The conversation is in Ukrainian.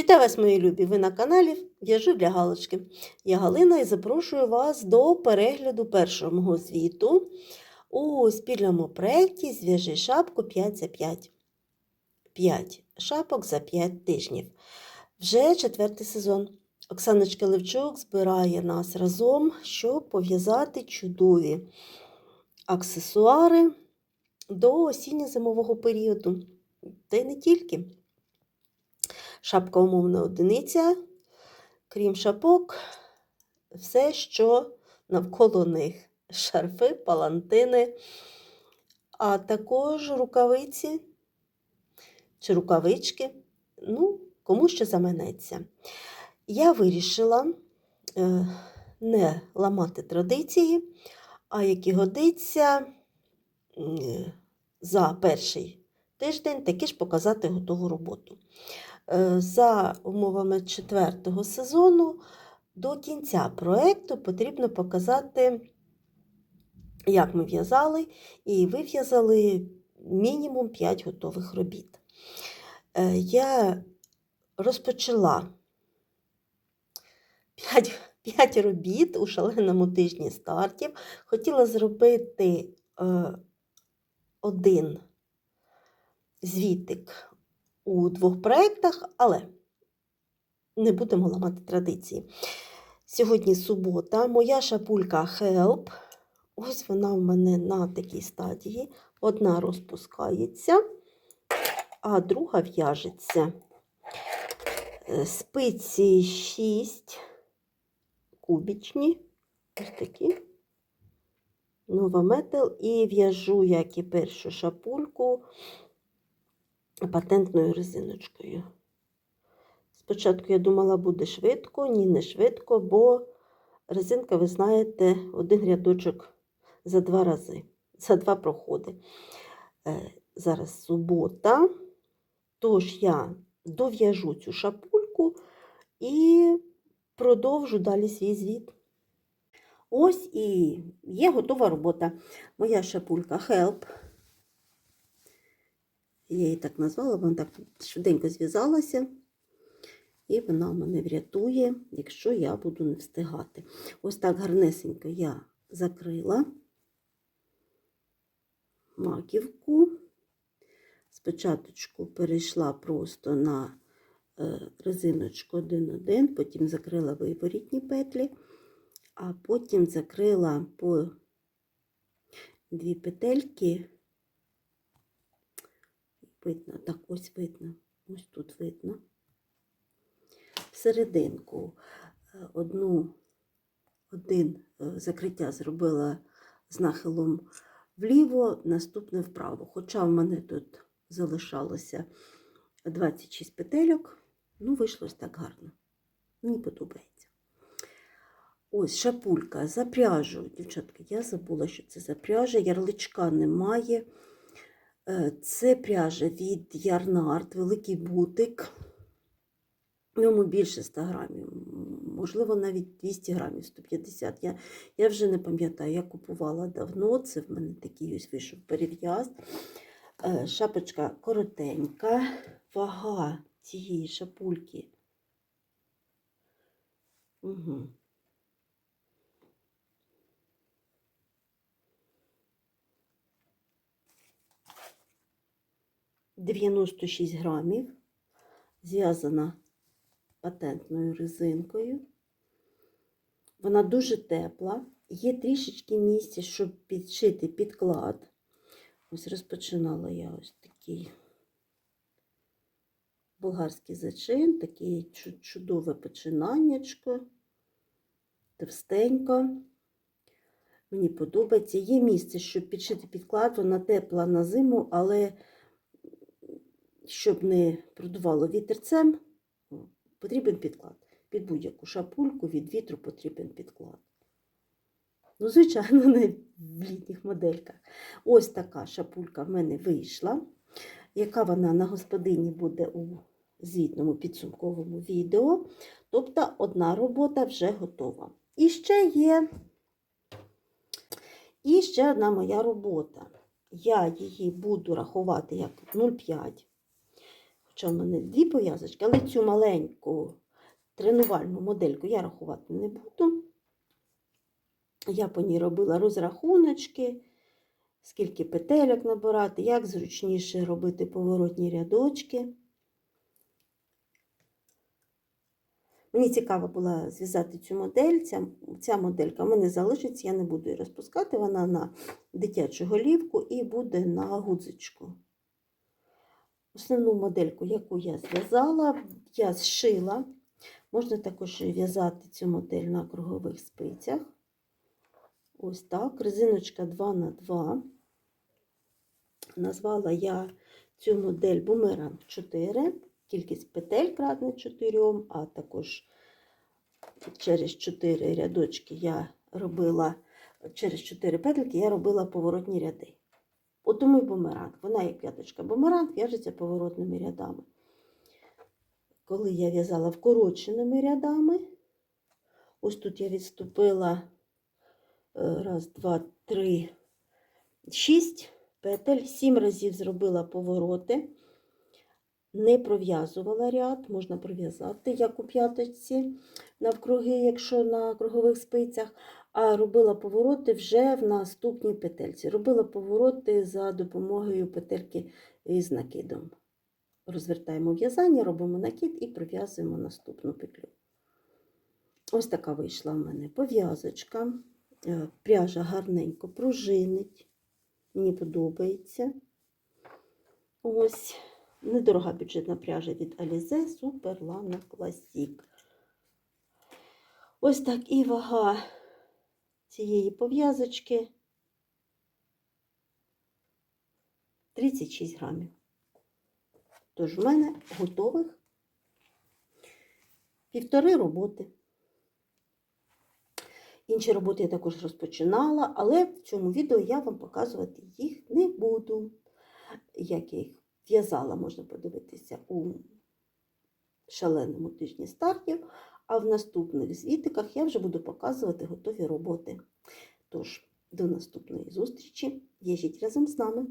Вітаю вас, мої любі! Ви на каналі В'яжу для Галочки. Я Галина і запрошую вас до перегляду першого звіту у спільному проєкті Зв'яжи шапку 5 за 5. 5 шапок за 5 тижнів. Вже четвертий сезон. Оксаночка Левчук збирає нас разом, щоб пов'язати чудові аксесуари до осінньо-зимового періоду. Та й не тільки. Шапка умовна одиниця, крім шапок, все, що навколо них. Шарфи, палантини, а також рукавиці чи рукавички. Ну, кому що заманеться. Я вирішила е, не ламати традиції, а які годиться е, за перший тиждень таки ж показати готову роботу. Е, За умовами четвертого сезону до кінця проєкту потрібно показати, як ми в'язали, і вив'язали мінімум 5 готових робіт. Е, Я розпочала 5, 5 робіт у шаленому тижні стартів. Хотіла зробити е, один звітик у двох проєктах, але не будемо ламати традиції. Сьогодні субота, моя шапулька Help. Ось вона у мене на такій стадії. Одна розпускається, а друга в'яжеться. Е, Спиці 6 кубічні, ось такі. Нова метал і в'яжу, як і першу шапульку, патентною резиночкою. Спочатку я думала, буде швидко, ні, не швидко, бо резинка, ви знаєте, один рядочок за два рази, за два проходи. Е, Зараз субота, тож я дов'яжу цю шапульку і продовжу далі свій звіт. Ось і є готова робота. Моя шапулька Help. Я її так назвала, вона так швиденько зв'язалася. І вона мене врятує, якщо я буду не встигати. Ось так гарнесенько я закрила маківку. Спочатку перейшла просто на е, резиночку 1-1, потім закрила виворітні петлі, а потім закрила по дві петельки. Видно, так ось видно, ось тут видно. Всерединку е, одну, один е, закриття зробила з нахилом вліво, наступне вправо. Хоча в мене тут залишалося 26 петельок, ну, вийшло так гарно. Мені подобається. Ось шапулька за пряжу. Дівчатки, я забула, що це за пряжа, ярличка немає. Е, Це пряжа від Ярнард, великий бутик. В ньому більше 100 грамів, можливо, навіть 200 грамів, 150. Я, я вже не пам'ятаю, я купувала давно, це в мене такий ось вийшов перев'яз. Е, Шапочка коротенька, вага цієї шапульки. Угу. Дев'яносто шість грамів, зв'язана патентною резинкою. Вона дуже тепла, є трішечки місця, щоб підшити підклад. Ось розпочинала я ось такий болгарський зачин, таке чудове починаннячко, товстенько. Мені подобається. Є місце, щоб підшити підклад, вона тепла на зиму, але щоб не продувало вітерцем, потрібен підклад. Під будь-яку шапульку від вітру потрібен підклад. Ну, звичайно, не в літніх модельках. Ось така шапулька в мене вийшла. Яка вона на господині буде у звітному підсумковому відео. Тобто одна робота вже готова. І ще є і ще одна моя робота. Я її буду рахувати як 0,5. Хоча в мене дві пов'язочки, але цю маленьку тренувальну модельку я рахувати не буду. Я по ній робила розрахуночки, скільки петельок набирати, як зручніше робити поворотні рядочки. Мені цікаво було зв'язати цю модель. Ця, ця моделька в мене залишиться, я не буду її розпускати. Вона на дитячу голівку і буде на гудзичку. Основну модельку, яку я зв'язала, я зшила. Можна також в'язати цю модель на кругових спицях. Ось так, резиночка 2х2. Назвала я цю модель бумеранг 4. Кількість петель кратна 4, а також через 4 рядочки я робила, через 4 петельки я робила поворотні ряди. От тому і бумеранг. Вона як п'яточка бумеранг в'яжеться поворотними рядами. Коли я в'язала вкороченими рядами, ось тут я відступила е, раз, два, три, шість петель, сім разів зробила повороти, не пров'язувала ряд, можна пров'язати, як у п'яточці навкруги, якщо на кругових спицях, а робила повороти вже в наступній петельці. Робила повороти за допомогою петельки із накидом. Розвертаємо в'язання, робимо накид і пров'язуємо наступну петлю. Ось така вийшла в мене пов'язочка. Е, Пряжа гарненько пружинить. Мені подобається. Ось недорога бюджетна пряжа від Alize Super Lana Classic. Ось так і вага цієї пов'язочки 36 грамів. Тож в мене готових півтори роботи. Інші роботи я також розпочинала, але в цьому відео я вам показувати їх не буду. Як я їх в'язала, можна подивитися у шаленому тижні стартів, а в наступних звітиках я вже буду показувати готові роботи. Тож, до наступної зустрічі. В'яжіть разом з нами!